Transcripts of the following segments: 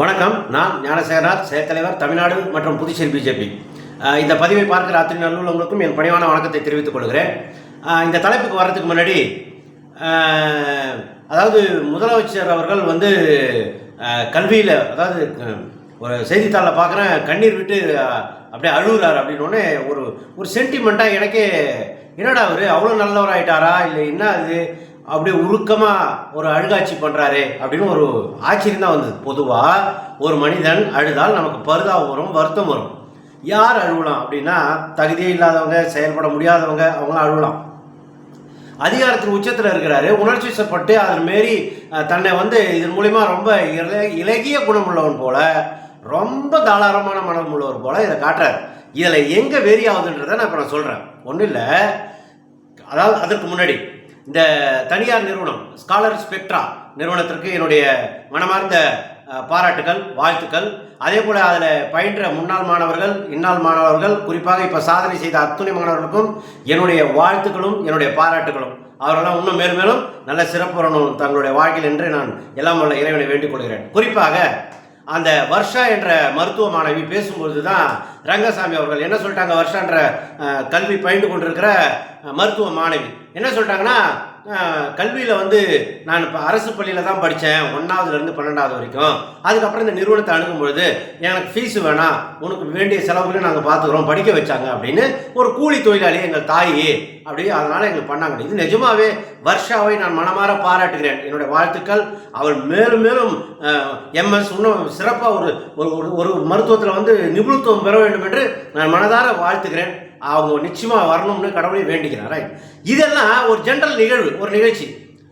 வணக்கம். நான் ஞானசேகரார் செயற்தலைவர் தமிழ்நாடு மற்றும் புதுச்சேரி பிஜேபி. இந்த பதிவை பார்க்கிற அத்தனை நல்லுள்ளவங்களுக்கும் என் பணிவான வணக்கத்தை தெரிவித்துக் கொள்கிறேன். இந்த தலைப்புக்கு வர்றதுக்கு முன்னாடி அதாவது முதலமைச்சர் அவர்கள் வந்து கல்வியில் அதாவது ஒரு செய்தித்தாளில் பார்க்குறேன் கண்ணீர் விட்டு அப்படியே அழுகுறாரு அப்படின்னோடனே ஒரு ஒரு சென்டிமெண்ட்டாக எனக்கே என்னடா அவர் அவ்வளோ நல்லவராயிட்டாரா? இல்லை என்ன அது? அப்படியே உருக்கமாக ஒரு அழுகாட்சி பண்ணுறாரு அப்படின்னு ஒரு ஆச்சரியம் தான் வந்தது. பொதுவாக ஒரு மனிதன் அழுதால் நமக்கு பரிதாபம் வரும் வருத்தம் வரும். யார் அழுவலாம் அப்படின்னா தகுதியே இல்லாதவங்க செயல்பட முடியாதவங்க அவங்களாம் அழுவலாம். அதிகாரத்தின் உச்சத்தில் இருக்கிறாரு. உணர்ச்சி வசப்பட்டு அதன் மாரி தன்னை வந்து இதன் மூலிமா ரொம்ப இலகிய குணமுள்ளவன் போல ரொம்ப தாராளமான மனம் உள்ளவர் போல இதை காட்டுறாரு. இதில் எங்கே வெறி ஆகுதுன்றதை நான் இப்போ நான் சொல்கிறேன் ஒன்றும் இல்லை அதாவது அதற்கு முன்னாடி இந்த தனியார் நிறுவனம் ஸ்காலர் ஸ்பெக்ட்ரா நிறுவனத்திற்கு என்னுடைய மனமார்ந்த பாராட்டுகள் வாழ்த்துக்கள். அதே போல் அதில் பயின்ற முன்னாள் மாணவர்கள் இன்னாள் மாணவர்கள் குறிப்பாக இப்போ சாதனை செய்த அத்துணை மாணவர்களுக்கும் என்னுடைய வாழ்த்துக்களும் என்னுடைய பாராட்டுகளும் அவரெல்லாம் இன்னும் மேலும் மேலும் நல்ல சிறப்பு வரணும் தங்களுடைய வாழ்க்கையில் என்று நான் எல்லாம் உள்ள இறைவனை வேண்டிக் கொள்கிறேன். குறிப்பாக அந்த வர்ஷா என்ற மருத்துவ மாணவி பேசும்பொழுது தான் ரங்கசாமி அவர்கள் என்ன சொல்லிட்டாங்க வர்ஷான்ற கல்வி பயின்று கொண்டிருக்கிற மருத்துவ மாணவி. என்ன சொல்லிட்டாங்கன்னா கல்வியில் வந்து நான் இப்போ அரசு பள்ளியில் தான் படித்தேன் ஒன்றாவதுலேருந்து பன்னெண்டாவது வரைக்கும். அதுக்கப்புறம் இந்த நிறுவனத்தை அணுகும்பொழுது எனக்கு ஃபீஸ் வேணாம். உனக்கு வேண்டிய செலவுகளை நாங்கள் பார்த்துக்குறோம் படிக்க வச்சாங்க அப்படின்னு ஒரு கூலி தொழிலாளி எங்கள் தாய் அப்படி அதனால் எங்களுக்கு பண்ணாங்க. இது நிஜமாவே வர்ஷாவை நான் மனமாற பாராட்டுகிறேன். என்னுடைய வாழ்த்துக்கள். அவள் மேலும் மேலும் எம்எஸ் இன்னும் சிறப்பாக ஒரு ஒரு ஒரு- ஒரு மருத்துவத்தில் வந்து நிபுணத்துவம் பெற வேண்டும் என்று நான் மனதார வாழ்த்துகிறேன். அவங்க நிச்சயமாக வரணும்னு கடவுளை வேண்டிக்கிறார் ரைட் இதெல்லாம் ஒரு ஜென்ரல் நிகழ்வு ஒரு நிகழ்ச்சி.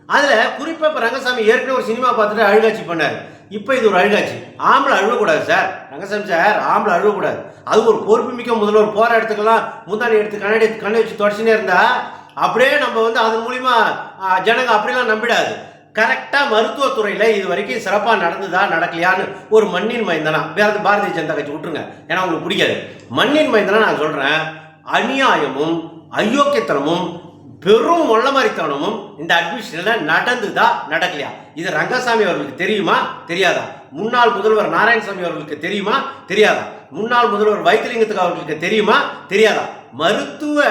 அதில் குறிப்பாக இப்போ ரங்கசாமி ஏற்கனவே ஒரு சினிமா பார்த்துட்டு அழுகாட்சி பண்ணார். இப்போ இது ஒரு அழுகாட்சி. ஆம்பளை அழுகக்கூடாது சார். ரங்கசாமி சார் ஆம்பளை அழுகக்கூடாது அது ஒரு பொறுப்பு மிக்க முதல்ல ஒரு போரா எடுத்துக்கலாம் முந்தாணி எடுத்து கண்ணாடி எடுத்து கண்ணை வச்சு தொடச்சினே இருந்தா அப்படியே நம்ம வந்து அதன் மூலிமா ஜனங்க அப்படிலாம் நம்பிடாது. கரெக்டாக மருத்துவத்துறையில் இது வரைக்கும் சிறப்பாக நடந்ததா நடக்கலையான்னு ஒரு மண்ணின் மைந்தனா வேறு பாரதிய ஜனதா கட்சி விட்டுருங்க. ஏன்னா உங்களுக்கு பிடிக்காது. மண்ணின் மைந்தனா நான் சொல்கிறேன் அநியாயமும் அயோக்கியத்தனமும் பெரும் மொள்ளமாரித்தனமும் இந்த அட்மிஷனில் நடந்துதா நடக்கலையா? இது ரங்கசாமி அவர்களுக்கு தெரியுமா? தெரியாதா? முன்னாள் முதல்வர் நாராயணசாமி அவர்களுக்கு தெரியுமா? தெரியாதா? முன்னாள் முதல்வர் வைத்திலிங்கத்துக்கு அவர்களுக்கு தெரியுமா? தெரியாதா? மருத்துவ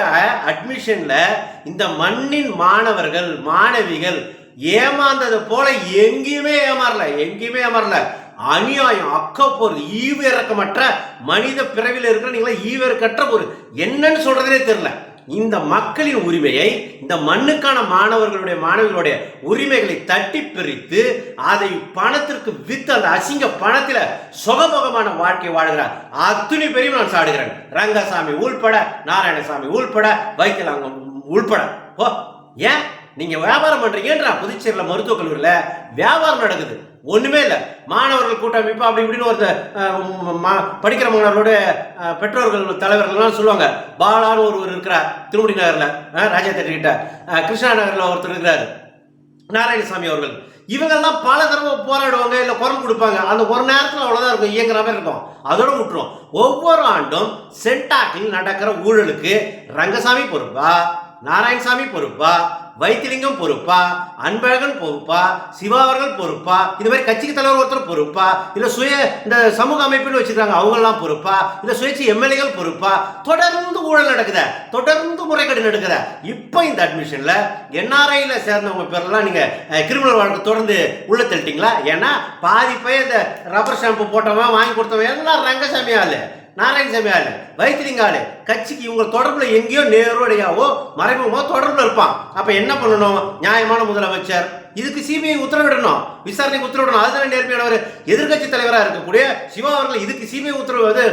அட்மிஷனில் இந்த மண்ணின் மாணவர்கள் மாணவிகள் ஏமாந்தது போல எங்கேயுமே ஏமாறல எங்கேயுமே ஏமாறல. அநியாயம் அக்கப்போர் ஈவு இறக்கமற்ற மனித பிறவியில் இருக்கிற நீங்களா ஈவு இறக்கற்ற ஒரு என்னன்னு சொல்றதுனே தெரியல. இந்த மக்களின் உரிமையை இந்த மண்ணுக்கான மாணவர்களுடைய மாணவிகளுடைய உரிமைகளை தட்டி பிரித்து அதை பணத்திற்கு வித்து அந்த அசிங்க பணத்தில் சுகபோகமான வாழ்க்கை வாழ்கிறார் அத்துணை பெரியும் நான் சாடுகிறேன். ரங்கசாமி உள்பட நாராயணசாமி உள்பட வைத்தியலாங்கம் உள்பட. ஓ ஏன்? நீங்கள் வியாபாரம் பண்ணுறீங்கன்றா புதுச்சேரியில் மருத்துவக் கல்லூரியில் வியாபாரம் நடக்குது. ஒன்றுமே இல்லை. மாணவர்கள் கூட்டமைப்பு அப்படி இப்படின்னு ஒரு படிக்கிற மாணவர்களோட பெற்றோர்கள் தலைவர்கள்லாம் சொல்லுவாங்க. பாலான்னு ஒருவர் இருக்கிறார் திருமுடி நகரில் ராஜா தேட்டர் கிட்ட. கிருஷ்ணா நகரில் ஒருத்தர் இருக்கிறார். நாராயணசாமி அவர்கள். இவங்கெல்லாம் பல தடவை போராடுவாங்க இல்லை குரல் கொடுப்பாங்க. அந்த ஒரு நேரத்தில் அவ்வளோதான் இருக்கும். இயங்குற மாதிரி இருக்கும். அதோட விட்டுரும். ஒவ்வொரு ஆண்டும் சென்டாக்கில் நடக்கிற ஊழலுக்கு ரங்கசாமி பொறுப்பா? நாராயணசாமி பொறுப்பா? வைத்திலிங்கம் பொறுப்பா அன்பழகன் பொறுப்பா சிவா அவர்கள் பொறுப்பா இது மாதிரி கட்சிக்கு தலைவர் ஒருத்தர் பொறுப்பா இல்ல சுய இந்த சமூக அமைப்புன்னு வச்சிருக்காங்க அவங்கெல்லாம் பொறுப்பா இல்ல சுயேட்சை எம்எல்ஏகள் பொறுப்பா தொடர்ந்து ஊழல் நடக்குத தொடர்ந்து முறைகேடு நடக்குத. இப்போ இந்த அட்மிஷன்ல என்ஆர்ஐல சேர்ந்தவங்க பேர்லாம் நீங்க கிரிமினல் வழக்கு தொடர்ந்து உள்ள தள்ளிட்டீங்களா? ஏன்னா பாதி போய் இந்த ரப்பர் ஷாம்பு போட்டவன் வாங்கி கொடுத்தவன் எல்லாம் ரங்கசாமி ஆளு. நாராயணசாமி ஆளு வைத்திலிங்க ஆளு. கட்சிக்கு இவங்க தொடர்புல எங்கேயோ நேரடியாவோ மறைமுகமோ தொடர்புல இருப்பான். அப்ப என்ன பண்ணணும்? நியாயமான முதலமைச்சர். இதுக்கு சிபிஐ உத்தரவிடணும். விசாரணைக்கு உத்தரவிடணும். அதுதான் நேர்மையானவர்? எதிர்கட்சி தலைவராக இருக்கக்கூடிய சிவா அவர்கள் இதுக்கு சிபிஐ உத்தரவு வந்து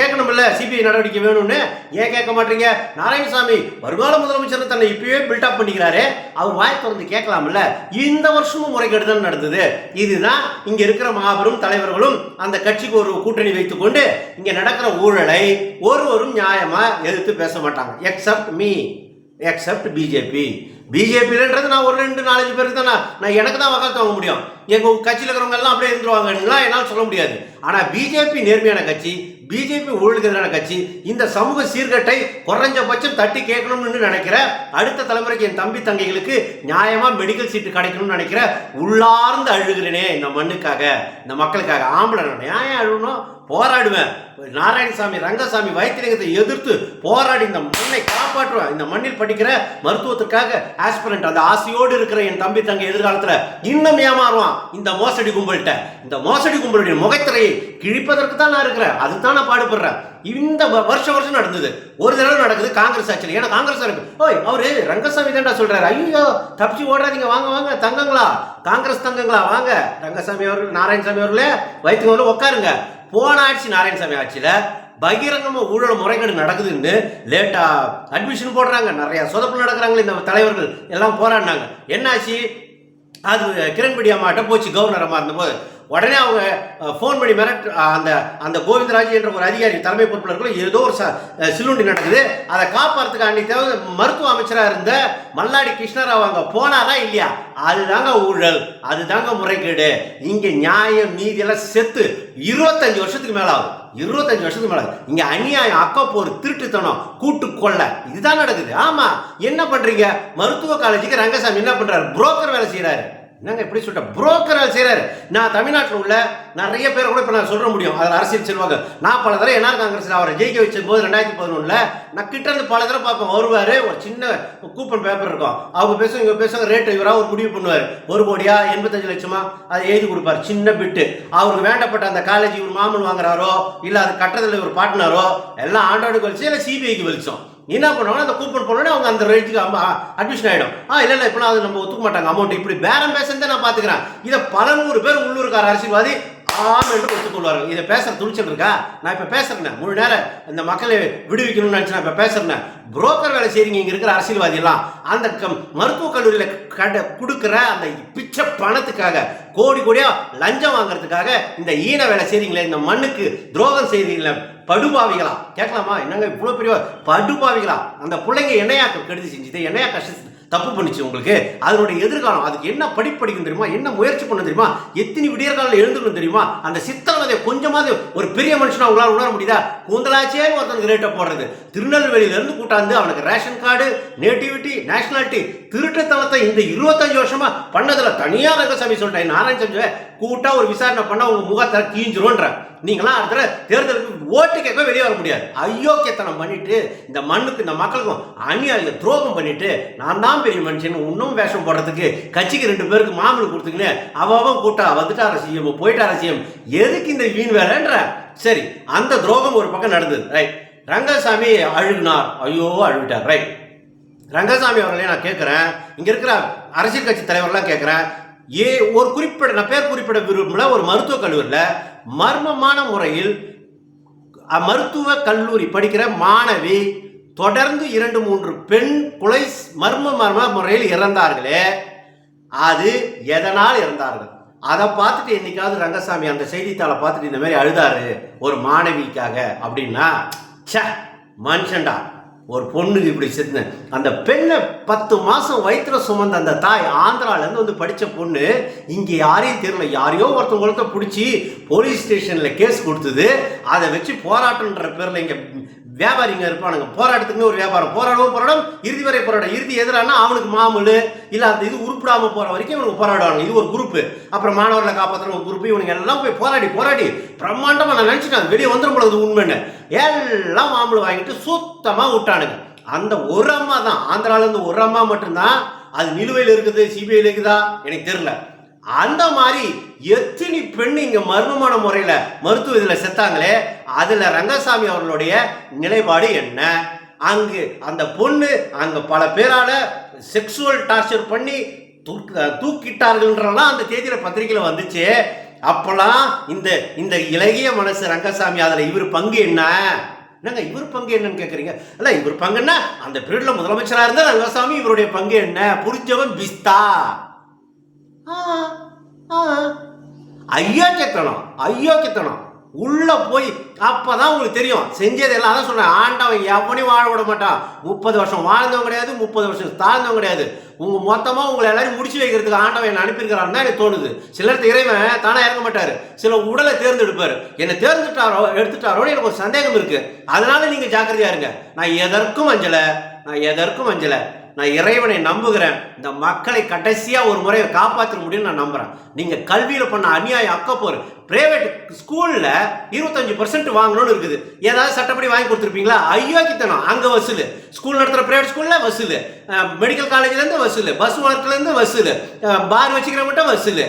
கேட்கணும் இல்லை சிபிஐ நடவடிக்கை வேணும்னு. ஏன் கேட்க மாட்டீங்க? நாராயணசாமி வருங்கால முதலமைச்சர் தன்னை இப்பயே பில்டப் பண்ணிக்கிறாரு. அவர் வாய் திறந்து கேட்கலாம்ல. இந்த வருஷமும் முறைகேடு தான் நடந்தது. இதுதான் இங்கே இருக்கிற மாபெரும் தலைவர்களும் அந்த கட்சிக்கு ஒரு கூட்டணி வைத்துக்கொண்டு இங்கே நடக்கிற ஊழலை ஒருவரும் நியாயமாக எதிர்த்து பேச மாட்டாங்க. எக்ஸப்ட் மீ எக்ஸப்ட் பிஜேபி பிஜேபின்றது நான் ஒரு ரெண்டு நாலஞ்சு பேருக்கு தான் நான் எனக்கு தான் வக்காலத்து வாங்க முடியும். எங்கள் கட்சியில் இருக்கிறவங்க எல்லாம் அப்படியே இருந்துருவாங்கன்னா என்னால் சொல்ல முடியாது. ஆனால் பிஜேபி நேர்மையான கட்சி பிஜேபி ஊழலுக்கு எதிரான கட்சி இந்த சமூக சீர்கட்டை குறைஞ்சபட்சம் தட்டி கேட்கணும்னு நினைக்கிற அடுத்த தலைமுறைக்கு என் தம்பி தங்கைகளுக்கு நியாயமாக மெடிக்கல் சீட்டு கிடைக்கணும்னு நினைக்கிற உள்ளார்ந்து அழுகிறேனே இந்த மண்ணுக்காக இந்த மக்களுக்காக. ஆம்பளை நான் நியாயம் அழுகணும் போராடுவேன். நாராயணசாமி ரங்கசாமி வைத்தியலிங்கத்தை எதிர்த்து போராடி இந்த மண்ணை காப்பாற்றுவேன் இந்த மண்ணில் படிக்கிற மருத்துவத்துக்காக ஆஸ்பிரண்ட் அந்த ஆசையோடு இருக்கிற என் தம்பி தங்க எதிர்காலத்தில் இன்னும் ஏமாறுவான். இந்த மோசடி கும்பல்கிட்ட. இந்த மோசடி கும்பலுடைய முகத்திரையை கிழிப்பதற்கு தான் நான் இருக்கிறேன். அதுதான் நான் பாடுபடுறேன். இந்த வ- வருஷம் வருஷம் நடந்தது. ஒரு தடவை நடக்குது காங்கிரஸ் ஆட்சியில். ஏன்னா காங்கிரஸ் இருக்கு. ஓய் அவரு ரங்கசாமி தான்டா சொல்றாரு. ஐயோ தப்பிச்சு ஓடாதீங்க. வாங்க வாங்க தங்கங்களா. காங்கிரஸ் தங்கங்களா. வாங்க. ரங்கசாமி அவர்கள் நாராயணசாமி அவர்களே வைத்தியவர்கள் உட்காருங்க. போன ஆட்சி நாராயணசாமி ஆட்சியில் பகிரங்கமாக ஊழல் முறைகேடு நடக்குதுன்னு லேட்டாக அட்மிஷன் போடுறாங்க. நிறையா சொதப்பு நடக்கிறாங்களே இந்த தலைவர்கள். எல்லாம் போராடினாங்க. என்னாச்சு? அது கிரண்பேடி அம்மாட்ட போச்சு. கவர்னர் அம்மா இருந்தபோது. உடனே அவங்க ஃபோன் பண்ணி மிரட்டு அந்த அந்த கோவிந்தராஜ் என்ற ஒரு அதிகாரி தலைமை பொறுப்பில் இருக்கிற ஏதோ ஒரு ச- சிலுண்டி நடக்குது. அதை காப்பாற்றுறதுக்கு அன்னைக்கு தேவை மருத்துவ அமைச்சராக இருந்த மல்லாடி கிருஷ்ணராவ் அங்கே போனாரா இல்லையா? அதுதாங்க ஊழல். அதுதாங்க முறைகேடு. இங்கே நியாயம் நீதியெல்லாம் செத்து இருபத்தஞ்சு வருஷத்துக்கு மேலே ஆகும் இருபத்தஞ்சு வருஷத்துக்கு மேலே இங்கே அநியாயம் அநியாயம் அக்கப்போர் திருட்டுத்தனம் கூட்டு கொள்ளை இதுதான் நடக்குது. ஆமாம் என்ன பண்ணுறீங்க மருத்துவ காலேஜுக்கு ரங்கசாமி என்ன பண்ணுறாரு புரோக்கர் வேலை செய்கிறாரு என்னங்க எப்படி சொல்லிட்ட புரோக்கரால் செய்கிறாரு நான் தமிழ்நாட்டில் உள்ள நிறைய பேர் கூட இப்போ நான் சொல்ல முடியும். அதில் அரசியல் செல்வாங்க நான் பல தடவை என்ஆர் காங்கிரஸில் அவரை ஜெயிக்க வச்ச போது ரெண்டாயிரத்தி பதினொன்றில் நான் கிட்ட இருந்து பல தடவை பார்ப்பேன். வருவார் ஒரு சின்ன கூப்பன் பேப்பர் இருக்கும். அவங்க பேசும் இவங்க பேசுவாங்க ரேட்டு இவராக ஒரு முடிவு பண்ணுவார். ஒரு கோடியா எண்பத்தஞ்சு லட்சமா அதை எழுதி கொடுப்பார். சின்ன பிட்டு அவருக்கு வேண்டப்பட்ட அந்த காலேஜ் இவர் மாமன் வாங்குறாரோ இல்லை அது கட்டத்தில் இவர் பாட்டினாரோ எல்லாம் ஆண்டோடு வலிச்சு இல்லை சிபிஐக்கு என்ன பண்ணுவாங்க அந்த கூப்பன் போனோடனே அவங்க அந்த ரேட்டுக்கு அட்மிஷன் ஆகிடும் ஆ இல்லை இல்லை இப்போலாம் அது நம்ம ஒத்துக்க மாட்டாங்க. அமௌண்ட் இப்படி பேரம் பேசுறதே நான் பார்த்துக்கிறேன் இதை பல நூறு பேர் உள்ளூர்கார அரசியல்வாதி ஆம் என்று ஒத்துக்கொள்வார்கள். இதை பேசுற துணிச்சல் இருக்கா? நான் இப்போ பேசுறேன். முழு நேரம் இந்த மக்களை விடுவிக்கணும்னு நினச்சி நான் இப்போ பேசுறேன். புரோக்கர் வேலை செய்றீங்க இங்கே இருக்கிற அரசியல்வாதி எல்லாம் அந்த க- மருத்துவக் கல்லூரியில் கட கொடுக்குற அந்த பிச்சை பணத்துக்காக கோடி கோடியாக லஞ்சம் வாங்குறதுக்காக இந்த ஈன வேலை செய்றீங்களே இந்த மண்ணுக்கு துரோகம் செய்கிறீங்களே படுபாவிகளா? கேட்கலாமா? என்னங்க இவ்வளோ பெரிய படுபாவிகளா? அந்த பிள்ளைங்க என்னையா கெடுதி செஞ்சுது என்னையா கஷ்ட தப்பு பண்ணிச்சு உங்களுக்கு. அதனுடைய எதிர்காலம் அதுக்கு என்ன படிப்படிக்கும் தெரியுமா? என்ன முயற்சி பண்ண தெரியுமா? எத்தனை விடியற்காலம் எழுந்துக்கணும் தெரியுமா? அந்த சித்தனதை கொஞ்சமாவது ஒரு பெரிய மனுஷனா உங்களால் உணர முடியுதா? கூந்தலாச்சே ஒருத்தனுக்கு ரேட்டை போடுறது. திருநெல்வேலியிலேருந்து கூட்டாந்து அவனுக்கு ரேஷன் கார்டு நேட்டிவிட்டி நேஷனாலிட்டி திருட்டுத்தனத்தை இந்த இருபத்தஞ்சு வருஷமா பண்ணதுல தனியா ரங்கசாமி சொல்லிட்டேன் நாராயணசாமி கூட்டா ஒரு விசாரணை பண்ணா உங்க முகத்தை கீஞ்சிரும்ன்ற. நீங்களாம் அடுத்த தேர்தலுக்கு ஓட்டு கேட்க வெளியே வர முடியாது. அயோக்கியத்தனம் பண்ணிட்டு இந்த மண்ணுக்கு இந்த மக்களுக்கும் அநியாய துரோகம் பண்ணிட்டு நான் தான் பெரிய மனுஷன் இன்னும் வேஷம் போடுறதுக்கு கட்சிக்கு ரெண்டு பேருக்கு மாமூல் கொடுத்துக்கினே அவன் கூட்டா வந்துட்டு அரசியம் போயிட்டு அரசியம் எதுக்கு இந்த வீண் வேலைன்ற? சரி அந்த துரோகம் ஒரு பக்கம் நடந்தது. ரைட் ரங்கசாமி அழுகினார். ஐயோ அழுவிட்டார். ரைட் ரங்கசாமி அவர்களையும் நான் கேட்குறேன் இங்கே இருக்கிற அரசியல் கட்சி தலைவர்லாம் கேட்குறேன் ஏ ஒரு குறிப்பிட நான் பேர் குறிப்பிட விரும்பல ஒரு மருத்துவக் கல்லூரியில் மர்மமான முறையில் அ- மருத்துவ கல்லூரி படிக்கிற மாணவி தொடர்ந்து இரண்டு மூன்று பெண் கொலை மர்ம மர்ம முறையில் இறந்தார்களே. அது எதனால் இறந்தார்கள்? அதை பார்த்துட்டு என்னைக்காவது ரங்கசாமி அந்த செய்தித்தாளை பார்த்துட்டு இந்த மாதிரி அழுதாரு ஒரு மாணவிக்காக அப்படின்னா ச மனுஷன்டா. ஒரு பொண்ணுக்கு இப்படி செத்துனேன் அந்த பெண்ணை பத்து மாதம் வயிற்றுல சுமந்த அந்த தாய் ஆந்திராலேருந்து வந்து படித்த பொண்ணு இங்கே யாரையும் தெரியல யாரையோ ஒருத்தவங்களுக்கு பிடிச்சி போலீஸ் ஸ்டேஷனில் கேஸ் கொடுத்தது. அதை வச்சு போராட்டம்ன்ற பேரில் இங்கே வியாபாரிங்க இருப்பானுங்க. போராட்டத்துக்குன்னு ஒரு வியாபாரம். போராடவும் போராடும். இறுதி வரை போராடும். இறுதி எதிரானா அவனுக்கு மாமூல். இல்லை அந்த இது உருப்பிடாமல் போகிற வரைக்கும் இவனுக்கு போராடுவாங்க இது ஒரு குரூப்பு அப்புறம் மாணவர்களை காப்பாற்றுற ஒரு குரூப் இவனுக்கு எல்லாம் போய் போராடி போராடி. பிரம்மாண்டமாக நான் நினச்சிட்டேன். வெளியே வந்துடும் போல உண்மைன்னு. எல்லாம் மாம்பழம் வாங்கிட்டு சுத்தமாக விட்டானுங்க அந்த ஒரு அம்மா தான். ஆந்திராவிலேருந்து ஒரு அம்மா மட்டும்தான் அது நிலுவையில் இருக்குது சிபிஐயில் இருக்குதா? எனக்கு தெரியல. அந்த மாதிரி எத்தனை பெண் இங்கே மர்மமான முறையில் மருத்துவ இதில் செத்தாங்களே அதில் ரங்கசாமி அவர்களுடைய நிலைப்பாடு என்ன? அங்கு அந்த பொண்ணு அங்கே பல பேரால் செக்ஸுவல் டார்ச்சர் பண்ணி தூக்கிட்டார்கள்ன்றலாம் அந்த தேதியில் பத்திரிகையில் வந்துச்சு. அப்பெல்லாம் இந்த இந்த இலகிய மனசு ரங்கசாமி அதில் இவர் பங்கு என்ன? என்னங்க இவர் பங்கு என்னன்னு கேட்குறீங்க அல்ல இவர் பங்குன்னா அந்த பீரியடில் முதலமைச்சராக இருந்தால் ரங்கசாமி இவருடைய பங்கு என்ன? புரிஞ்சவன் பிஸ்தா. ஆ, கெத்தனம் உள்ளே போய் உள்ள போய் அப்பதான் உங்களுக்கு தெரியும். செஞ்சது எல்லாம் தான் சொல்றேன். ஆண்டவன் எவனையும் வாழ விட மாட்டான். முப்பது வருஷம் வாழ்ந்தவங்க கிடையாது முப்பது வருஷம் தாழ்ந்தவங்க கிடையாது. உங்க மொத்தமா உங்களை எல்லாரும் முடிச்சு வைக்கிறதுக்கு ஆண்டவன் என்ன அனுப்பியிருக்கிறான்னு தான் எனக்கு தோணுது. சிலர் இறைவன் தானே இறங்க மாட்டாரு. சில உடலை தேர்ந்தெடுப்பாரு. என்னை தேர்ந்துட்டாரோ எடுத்துட்டாரோன்னு எனக்கு ஒரு சந்தேகம் இருக்கு. அதனால நீங்க ஜாக்கிரதையா இருங்க. நான் எதற்கும் அஞ்சல நான் எதற்கும் அஞ்சல. நான் இறைவனை நம்புகிறேன். இந்த மக்களை கடைசியாக ஒரு முறை காப்பாற்ற முடியும்னு நான் நம்புகிறேன் நீங்கள் கல்வியில் பண்ண அநியாயம் அக்கப்போர் பிரைவேட் ஸ்கூலில் இருபத்தஞ்சு பர்சன்ட் வாங்கணும்னு இருக்குது. ஏதாவது சட்டப்படி வாங்கி கொடுத்துருப்பீங்களா? ஐயோக்கித்தனம் அங்கே வசூல். ஸ்கூல் நடத்துற பிரைவேட் ஸ்கூலில் வசூல். மெடிக்கல் காலேஜ்லேருந்து வசூல். பஸ் மார்க்ல வசூல். பார் வச்சுக்கிறவங்கிட்ட வசூல்.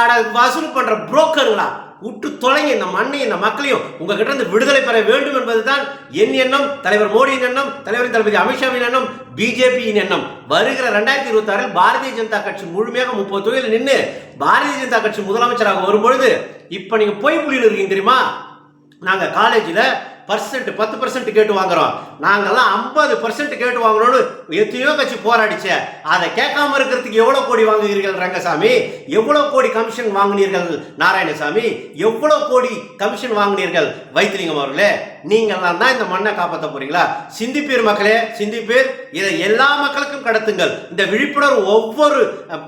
ஆனால் வசூல் பண்ணுற புரோக்கருங்களா விட்டு தொலைங்க இந்த மண்ணையும் இந்த மக்களையும் உங்ககிட்ட இருந்து விடுதலை பெற வேண்டும் என்பதுதான் என் எண்ணம் தலைவர் மோடியின் எண்ணம் தலைவர் தளபதி அமித்ஷாவின் எண்ணம் பிஜேபியின் எண்ணம். வருகிற ரெண்டாயிரத்தி இருபத்தி ஆறில் பாரதிய ஜனதா கட்சி முழுமையாக முப்பது தொகுதியில் நின்று பாரதிய ஜனதா கட்சி முதலமைச்சராக வரும்பொழுது இப்போ நீங்கள் பொய் புள்ளியில் இருக்கீங்க தெரியுமா? நாங்கள் காலேஜில் பர்சன்ட் பத்து பர்சன்ட் கேட்டு வாங்குறோம். நாங்கெல்லாம் ஐம்பது பர்சன்ட் கேட்டு வாங்கணும்னு எத்தனையோ கட்சி போராடிச்சே. அதை கேட்காம இருக்கிறதுக்கு எவ்வளோ கோடி வாங்குகிறீர்கள் ரங்கசாமி? எவ்வளோ கோடி கமிஷன் வாங்கினீர்கள் நாராயணசாமி? எவ்வளோ கோடி கமிஷன் வாங்கினீர்கள் வைத்திலிங்கம் அவர்களே? நீங்கள்லாம் தான் இந்த மண்ணை காப்பாற்ற போறீங்களா? சிந்திப்பீர் மக்களே சிந்திப்பீர் இதை எல்லா மக்களுக்கும் கடத்துங்கள். இந்த விழிப்புணர்வு ஒவ்வொரு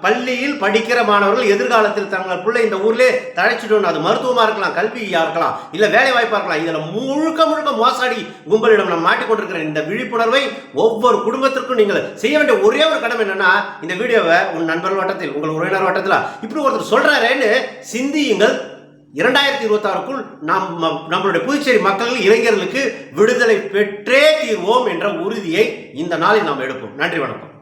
பள்ளியில் படிக்கிற மாணவர்கள் எதிர்காலத்தில் தங்கள் பிள்ளை இந்த ஊர்லேயே தழைச்சிடணும் அது மருத்துவமாக இருக்கலாம் கல்வியா இருக்கலாம் இல்ல வேலை வாய்ப்பா இருக்கலாம். இதில் முழுக்க முழுக்க மோசடி கும்பலிடம் நம்ம மாட்டிக்கொண்டிருக்கிற இந்த விழிப்புணர்வை ஒவ்வொரு குடும்பத்திற்கும் நீங்கள் செய்ய வேண்டிய ஒரே ஒரு கடமை என்னன்னா இந்த வீடியோவை உன் நண்பர்கள் வட்டத்தில் உங்கள் உறவினர் வட்டத்தில் இப்படி ஒருத்தர் சொல்றாரேன்னு சிந்தியுங்கள். இரண்டாயிரத்தி இருபத்தாறுக்குள் நாம் நம்மளுடைய புதுச்சேரி மக்கள் இளைஞர்களுக்கு விடுதலை பெற்றே தீர்வோம் என்ற உறுதியை இந்த நாளில் நாம் எடுப்போம். நன்றி வணக்கம்.